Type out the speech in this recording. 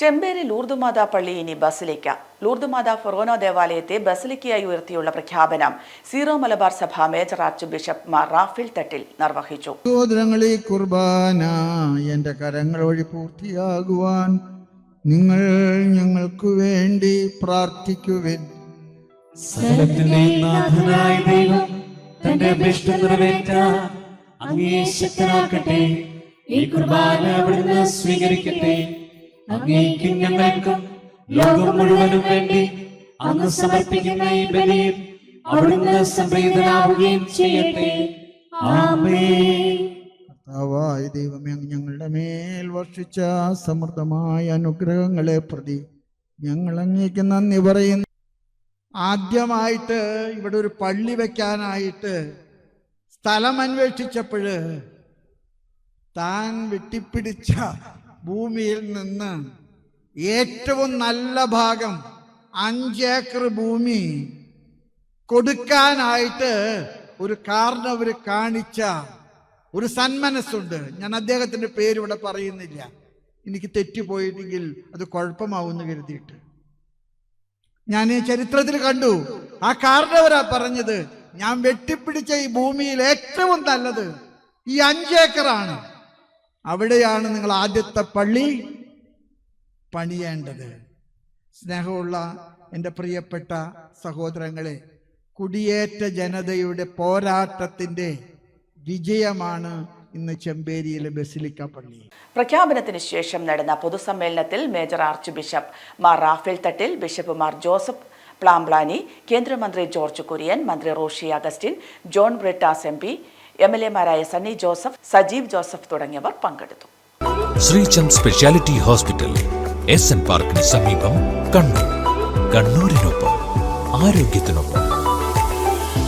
ചെമ്പേരി ലൂർദുമാതാ പള്ളി ഇനി ബസിലിക്ക. ലൂർദുമാതാ ഫൊറോനോ ദേവാലയത്തെ ബസിലിക്കയായി ഉയർത്തിയുള്ള പ്രഖ്യാപനം സീറോ മലബാർ സഭ major archbishop Mar Raphael Thattil നിർവഹിച്ചു. സഹോദരങ്ങളെ കുർബാന എന്റെ കരങ്ങൾ വഴി പൂർത്തിയാകുവാൻ നിങ്ങൾ ഞങ്ങൾക്ക് വേണ്ടി പ്രാർത്ഥിക്കുവിൻ. സകലത്തിന്റെ നാഥനായ ദൈവം തന്റെ അഭിഷ്ടം നിറവേറ്റാൻ അങ്ങേ ശക്തനാക്കട്ടെ. ഈ കുർബാന അവിടുന്ന് സ്വീകരിക്കട്ടെ. അങ്ങേക്കും ഞങ്ങൾക്കും ലോകം മുഴുവനും വേണ്ടി അങ്ങ് സമർപ്പിക്കുന്ന ഈ ബലിയിൽ അവിടുന്ന് സംപ്രീതനാവുകയും ചെയ്യട്ടെ. ആമേ കർത്താവായ ദൈവമേ ഞങ്ങളുടെ മേൽ വർഷിച്ച സമൃദ്ധമായ അനുഗ്രഹങ്ങളെ പ്രതി ഞങ്ങൾ അങ്ങേക്ക് നന്ദി പറയുന്നു. ആദ്യമായിട്ട് ഇവിടെ ഒരു പള്ളി വെക്കാനായിട്ട് സ്ഥലം അന്വേഷിച്ചപ്പോൾ താൻ വെട്ടിപ്പിടിച്ച ഭൂമിയിൽ നിന്ന് ഏറ്റവും നല്ല ഭാഗം അഞ്ചേക്കർ ഭൂമി കൊടുക്കാനായിട്ട് ഒരു കാരണവർ കാണിച്ച ഒരു സന്മനസ്സുണ്ട്. ഞാൻ അദ്ദേഹത്തിന്റെ പേരിവിടെ പറയുന്നില്ല. എനിക്ക് തെറ്റിപ്പോയിട്ടെങ്കിൽ അത് കുഴപ്പമാവുമെന്ന് കരുതിയിട്ട്. ഞാൻ ഈ ചരിത്രത്തിൽ കണ്ടു. ആ കാരണവരാ പറഞ്ഞത്. ഞാൻ വെട്ടിപ്പിടിച്ച ഈ ഭൂമിയിൽ ഏറ്റവും നല്ലത് ഈ അഞ്ചേക്കറാണ് അവിടെയാണ് നിങ്ങൾ ആദ്യത്തെ പള്ളി പണിയേണ്ടത്. സ്നേഹമുള്ള എന്റെ പ്രിയപ്പെട്ട സഹോദരങ്ങളെ കുടിയേറ്റ ജനതയുടെ പോരാട്ടത്തിന്റെ വിജയമാണ് ഇന്ന് ചെമ്പേരിയിലെ ബസിലിക്ക പള്ളി. പ്രഖ്യാപനത്തിന് ശേഷം നടന്ന പൊതുസമ്മേളനത്തിൽ major archbishop Mar Raphael Thattil bishop Mar Joseph Pamplany കേന്ദ്രമന്ത്രി ജോർജ് കുര്യൻ മന്ത്രി Roshi Augustine John Brittas M M L എമാരായ Sunny Joseph Sajeev Joseph തുടങ്ങിയവർ പങ്കെടുത്തു. Sreechand speciality hospital S N പാർക്കിന് സമീപം കണ്ണൂർ. കണ്ണൂരിനൊപ്പം ആരോഗ്യത്തിനൊപ്പം.